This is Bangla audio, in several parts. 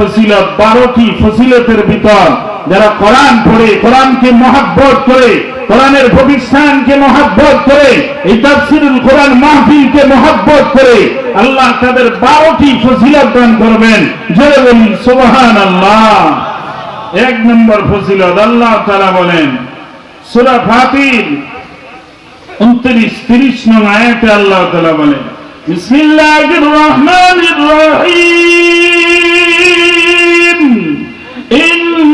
ফজিলত বারোটি ফজিলতের ভিতর যারা কোরআন পড়ে, কোরআনকে মহাব্বত করে, কোরআনের প্রতিষ্ঠানকে মহাব্বত করে, এই তাফসিরুল কোরআন মাহফিলকে মহাব্বত করে আল্লাহ তাদের বারোটি ফজিলত দান করবেন। জোরে বলি সুবহান আল্লাহ এক নম্বর ফজিলত আল্লাহ তাআলা বলেন, সূরা ফাতির উনত্রিশ, তিরিশ নং আয়াতে আল্লাহ তালা বলেন, বিসমিল্লাহির রহমানির রহিম।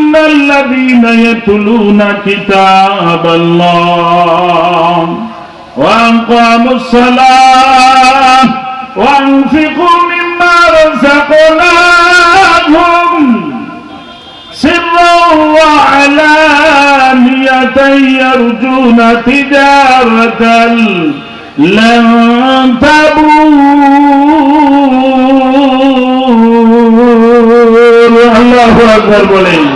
إن الذين يتلون كتاب الله وأقاموا الصلاة وأنفقوا مما رزقناهم سرا وعلانية يرجون تجارة لن تبور الله أكبر بلين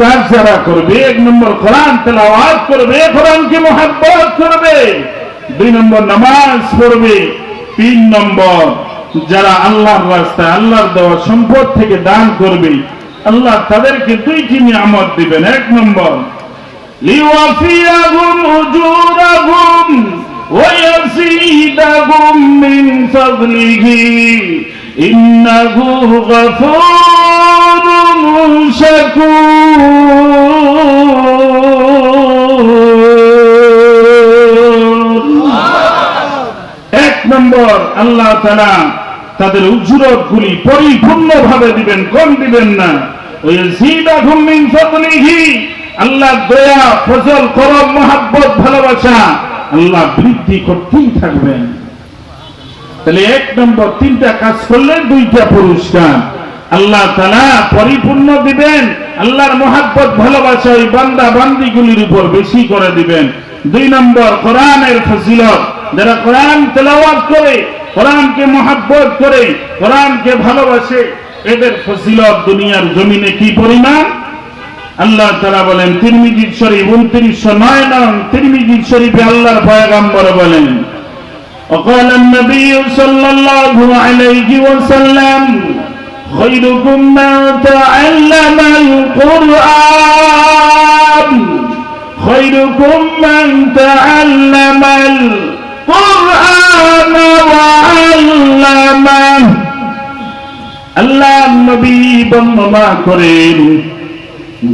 কাজ যারা করবে, এক নম্বর কোরআন তেলাওয়াত করবে, কোরআনকে মহাব্বত করবে। দুই নম্বর নামাজ পড়বে। তিন নম্বর, যারা আল্লাহর রাস্তায় আল্লাহর দেওয়া সম্পদ থেকে দান করবে, আল্লাহ তাদেরকে দুইটি নিয়ামত দিবেন। এক নম্বর, লিওয়াফিয়াহুম ইন্নাহু গফুর এক নম্বর, আল্লাহ তারা তাদের উজরত গুলি পরিপূর্ণ ভাবে দিবেন, কম দিবেন না। ওই আল্লাহ দয়া, ফজল, করম, মহাব্বত, ভালোবাসা আল্লাহ বৃদ্ধি করতেই থাকবেন। তাহলে এক নম্বর, তিনটা কাজ করলে দুইটা পুরস্কার। আল্লাহ তালা পরিপূর্ণ দিবেন আল্লাহর মহাব্বত ভালোবাসা ওই বান্দা বান্দিগুলির উপর বেশি করে দিবেন দুই নম্বর কোরআনের ফজিলত যারা কোরআন তেলাওয়াত করে কোরআনকে মহাব্বত করে কোরআনকে ভালোবাসে এদের ফজিলত দুনিয়ার জমিনে কি পরিমাণ আল্লাহ তারা বলেন তিরমিজি শরীফ উনত্রিশশো নয় নং তিরমিজি শরীফে আল্লাহর পয়গাম্বর বলেন وقال النبي صلى الله عليه وسلم خيركم من تعلم القرآن خيركم من تعلم القرآن وعلمه আল্লাহ নবী বর্ণনা করেন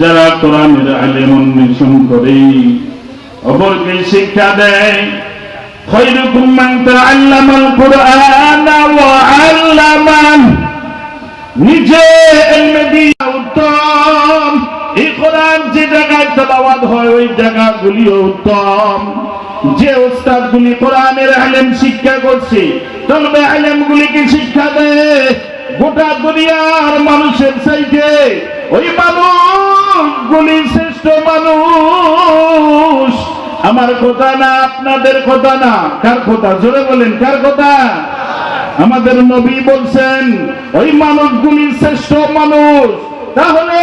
যারা কোরআনের আলেম অন্বেষণ করে অপরকে শিক্ষা দেয় خيركم من تعلم القرآن وعلمه নিজে উত্তম। এই কোরআন যে জায়গায় তেলাওয়াত হয়, ওই জায়গাগুলিও উত্তম। যে ওস্তাদ গুলি কোরআনের আলেম শিক্ষা করছে, তলবে আলেম গুলিকে শিক্ষা দেয়? গোটা দুনিয়ার মানুষের চাইতে ওই মানুষগুলি শ্রেষ্ঠ মানুষ। আমার কথা না, আপনাদের কথা না। কার কথা? জোরে বলেন, কার কথা? আমাদের নবী বলছেন, ওই মানুষগুলি শ্রেষ্ঠ মানুষ, তাহলে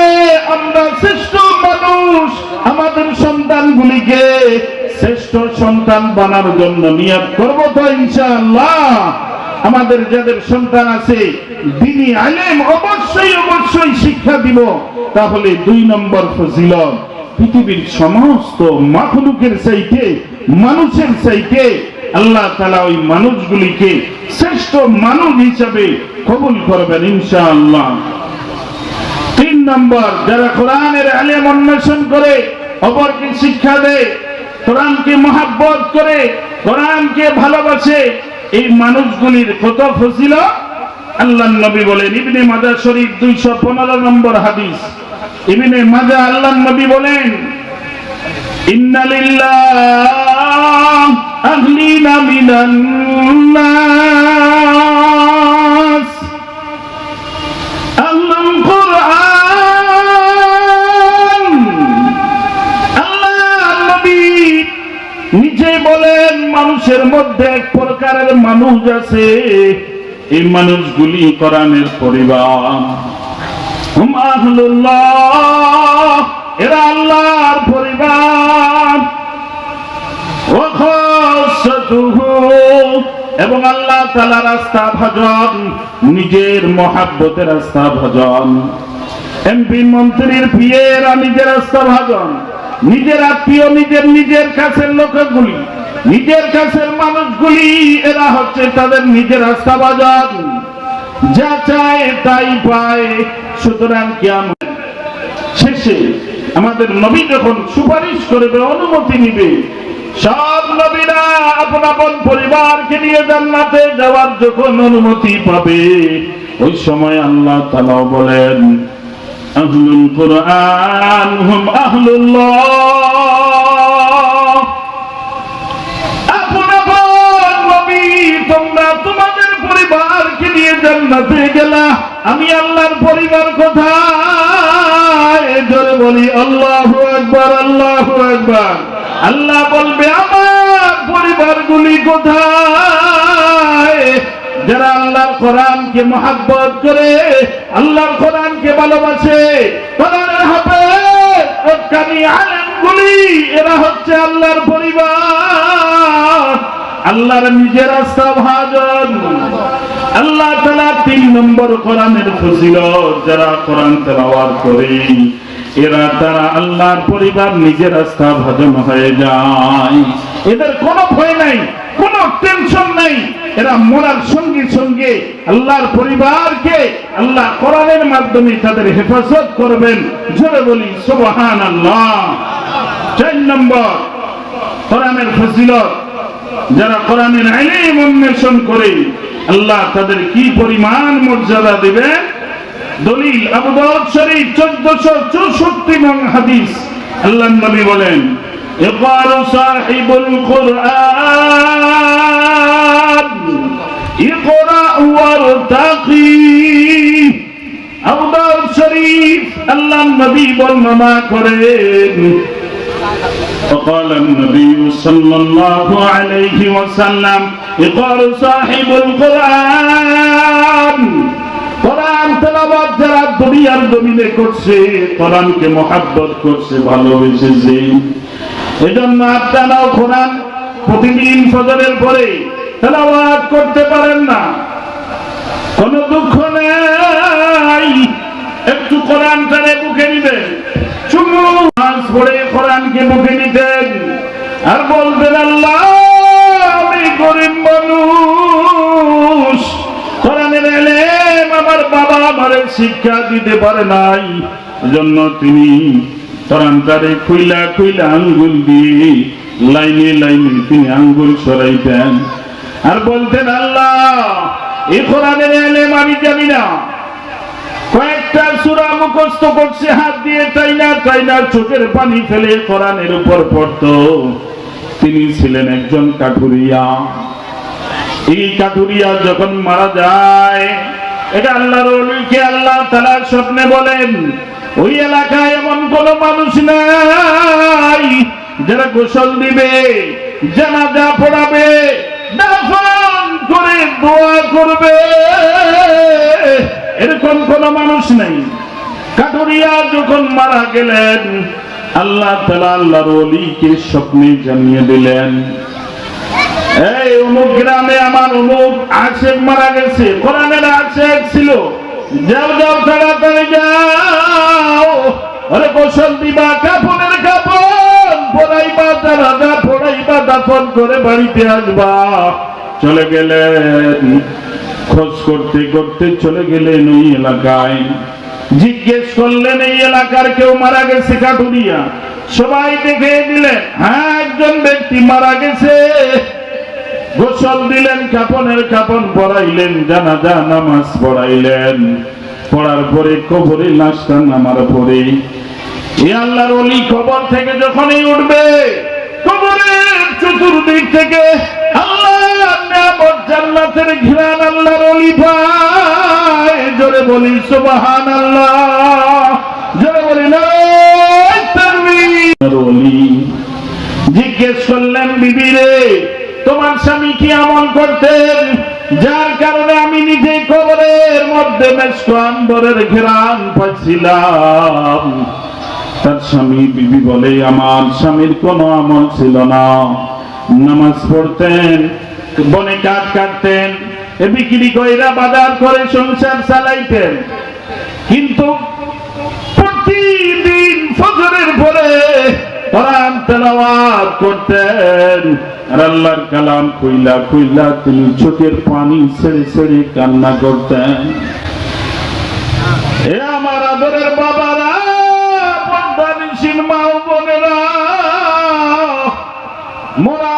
আমরা শ্রেষ্ঠ মানুষ আমাদের সন্তানগুলিকে শ্রেষ্ঠ সন্তান বানার জন্য নিয়াত করব তো ইনশাআল্লাহ। আমাদের যাদের সন্তান আছে, দিনী আলেম অবশ্যই অবশ্যই শিক্ষা দিব। তাহলে দুই নম্বর ফজিলত, পৃথিবীর সমস্ত মাখলুকের চাইতে, মানুষের চাইতে আল্লাহ তালা ওই মানুষগুলিকে শ্রেষ্ঠ মানুষ হিসাবে কবুল করবেন ইনশাআল্লাহ। তিন নম্বর, যারা কোরআনের আলেম অন্বেষণ করে, অপরকে শিক্ষা দেয়, কোরআনকে মহাব্বত করে, কোরআনকে ভালোবাসে, এই মানুষগুলির কত ফসিল আল্লাহ নবী বলেন। ইবনে মাজা শরীফ দুইশো পনেরো নম্বর হাদিস। ইবনে মাজা আল্লাহ নবী বলেন, ইন্নালিল্লাহ أهلنا من الناس أهل القرآن الله النبي নিজে বলেন, মানুষের মধ্যে এক প্রকারের মানুষ আছে। এই মানুষগুলি কোরআনের পরিবার। হুম, আহলুল্লাহ, এরা আল্লাহর পরিবার। ওখন এবং আল্লাহ তাআলা রাস্তা ভজন, নিজের মহাব্বতের রাস্তা ভজন। এমপি মন্ত্রীর পিয়েরা নিজের রাস্তা ভজন, নিজের আত্মীয়, নিজের নিজের কাছের লোকগুলি, নিজের কাছের মানুষগুলি, এরা হচ্ছে তাদের নিজের রাস্তা ভজন। যা চায় তাই পায়, সুতরাং কিয়ামত শেষে আমাদের নবী যখন সুপারিশ করবে, অনুমতি নিবে সব নবীরা আপন আপন পরিবারকে নিয়ে জান্নাতে যাওয়ার যখন অনুমতি পাবে, ওই সময় আল্লাহ তাআলা বলেন, আহলুল কোরআন হুম আহলুল্লাহ। আপন আপন নবী, তোমরা তোমাদের পরিবারকে নিয়ে জান্নাতে গেলা। আমি আল্লাহর পরিবার কোথায়? জোরে বলি, আল্লাহু আকবার আল্লাহু আকবার। আল্লাহ বলবে, আমার পরিবারগুলি কোথায়? যারা আল্লাহর কোরআনকে মহাব্বত করে, আল্লাহর কোরআনকে ভালোবাসে এরা হচ্ছে আল্লাহর পরিবার। আল্লাহর নিজের রাস্তা ভাজন। আল্লাহ তালা তিন নম্বর কোরআনের ফজিলত যারা কোরআন তেলাওয়াত করে এরা তারা আল্লাহর পরিবার নিজের রাস্তা ভজন হয়ে যায়। এদের কোনো ভয় নাই, কোনো টেনশন নাই। এরা মরার সঙ্গে সঙ্গে আল্লাহর পরিবারকে আল্লাহ কোরআনের মাধ্যমে তাদের হেফাজত করবেন। জোরে বলি সুবহান আল্লাহ চার নম্বর, কোরআনের ফজিলত। যারা কোরআনের আইলিম অন্বেষণ করে, আল্লাহ তাদের কি পরিমাণ মর্যাদা দিবে দলিল আবু দাউদ শরীফ 1464 নং হাদিস আল্লাহ নবী বলেন يقال صاحب القرآن اقرأ وارتقي আবু দাউদ শরীফ আল্লাহ নবী বর্ণনা করেন وقال النبي صلى الله عليه وسلم يقال صاحب القرآن কোরআন তেলাবাদ যারা দুনিয়ার জমিনে করছে, কোরআনকে মহাব্বত করছে ভালোবেসেছে এজন্য আপনারাও কোরআন প্রতিদিন ফজরের পরে তেলাবাদ করতে পারেন না। কোনো দুঃখ নেই। একটু কোরআন টানে বুকে নিবেন। চুমু পড়ে কোরআনকে মুখে নিতেন। আর বলতেন আল্লাহ আমার শিক্ষা দিতে পারে নাই। জন্য তিনি কোরআনটারে খুইলা খুইলা আঙ্গুল দিয়ে লাইনে লাইনে তিনি আঙ্গুল সরাইতেন। আর বলতেন, আল্লাহ, এই কোরআনের এলেম আমি জানি না। কয়েকটা সুরা মুখস্থ করছে, হাত দিয়ে তাই না তাই না চোখের পানি ফেলে কোরআনের উপর পড়তো। তিনি ছিলেন একজন কাঠুরিয়া। এই কাঠুরিয়া যখন মারা যায় এটা আল্লাহর অলিকে আল্লাহ তালার স্বপ্নে বলেন, ওই এলাকায় এমন কোন মানুষ নাই যারা গোসল দিবে, জানাজা পড়াবে দাফন করে দোয়া করবে। এরকম কোন মানুষ নেই। কাটুরিয়া যখন মারা গেলেন, আল্লাহ তালা আল্লাহর অলিকে স্বপ্নে জানিয়ে দিলেন এই অমুক গ্রামে আমার অমুক আশেক মারা গেছে। কোরআনের আশেক ছিল। যাও যাও, তাড়াতাড়ি যাও। আরে গোসল দিবা কাপড়ের কাপড় পড়াইবা জানাজা পড়াইবা, দাফন করে বাড়িতে আসবা। চলে গেলেন। খোঁজ করতে করতে চলে গেলেন ওই এলাকায়। জিজ্ঞেস করলেন, এই এলাকার কেউ মারা গেছে কাটুরিয়া সবাই দেখে দিলেন হ্যাঁ একজন ব্যক্তি মারা গেছে। গোসল দিলেন, কাপনের কাপন পড়াইলেন জানাজা, নামাজ পড়াইলেন। পড়ার পরে কবরে লাশটা নামার পরে এ আল্লাহর অলি কবর থেকে যখনই উঠবে, কবরের চতুর্দিক থেকে জান্নাতের ঘিরান আল্লাহর অলি ভাই জোরে বলি সুবহান আল্লাহ জোরে বলি না জিজ্ঞেস করলেন, বিবি রে তোমার স্বামী কি আমল করতেন? যার কারণে আমি নিজে কবরের মধ্যে মেস্ক আন্দরের ঘেরান পাচ্ছিলাম। তার স্বামী বিবি বলে, আমার স্বামীর কোনো আমল ছিল না। নামাজ পড়তেন, বনে কাঠ কাটতেন বিক্রি কইরা বাজার করে সংসার চালাইতেন। কিন্তু প্রতিদিন ফজরের পরে কোরআন করতেন। আর আল্লাহর কালাম কইলা কইলা তিনি চোখের পানি ছেড়ে ছেড়ে কান্না করতেন। এ আমার আদরের বাবারা পদ্মানিসীন মা বোনেরা, মোরা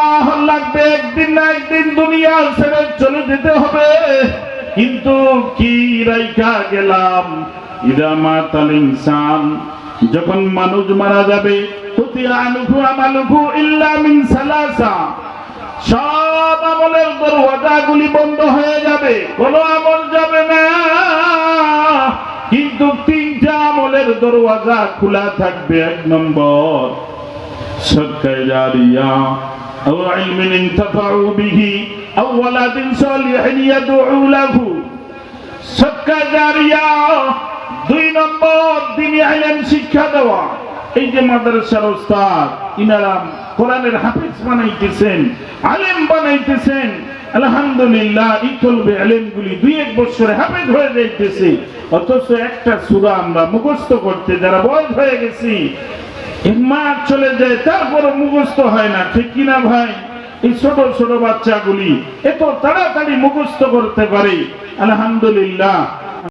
লাগবে, একদিন না একদিন দুনিয়া ছেড়ে চলে যেতে হবে। কিন্তু কি রাইখা গেলাম? ইদা মাতাল ইনসান, যখন মানুষ মারা যাবে তুতি আনুফু আমালুফু ইল্লা মিন সালাসা সব আমলের দরওয়াজাগুলি বন্ধ হয়ে যাবে কোনো আমল যাবে না কিন্তু তিনটা আমলের দরওয়াজা খোলা থাকবে এক নম্বর صدقة جارية أو علم انتفعوا به أو ولد صالح يدعو له صدقة جارية দুই নম্বর দিনী আইলেন শিক্ষা দেওয়া এই যে মাদ্রাসার ওস্তাদ ইনারাম কোরআনের হাফিজ বানাইতেছেন, আলেম বানাইতেছেন, আলহামদুলিল্লাহ, এই চলবে আলেমগুলি দুই এক বছরে হাফেজ হয়ে যাইতেছে। অথচ একটা সুরা আমরা মুখস্থ করতে যারা বয়স হয়ে গেছি মাস চলে যায় তারপরে মুখস্থ হয় না, ঠিক কিনা ভাই? এই ছোট ছোট বাচ্চাগুলি এত তাড়াতাড়ি মুখস্থ করতে পারে। আলহামদুলিল্লাহ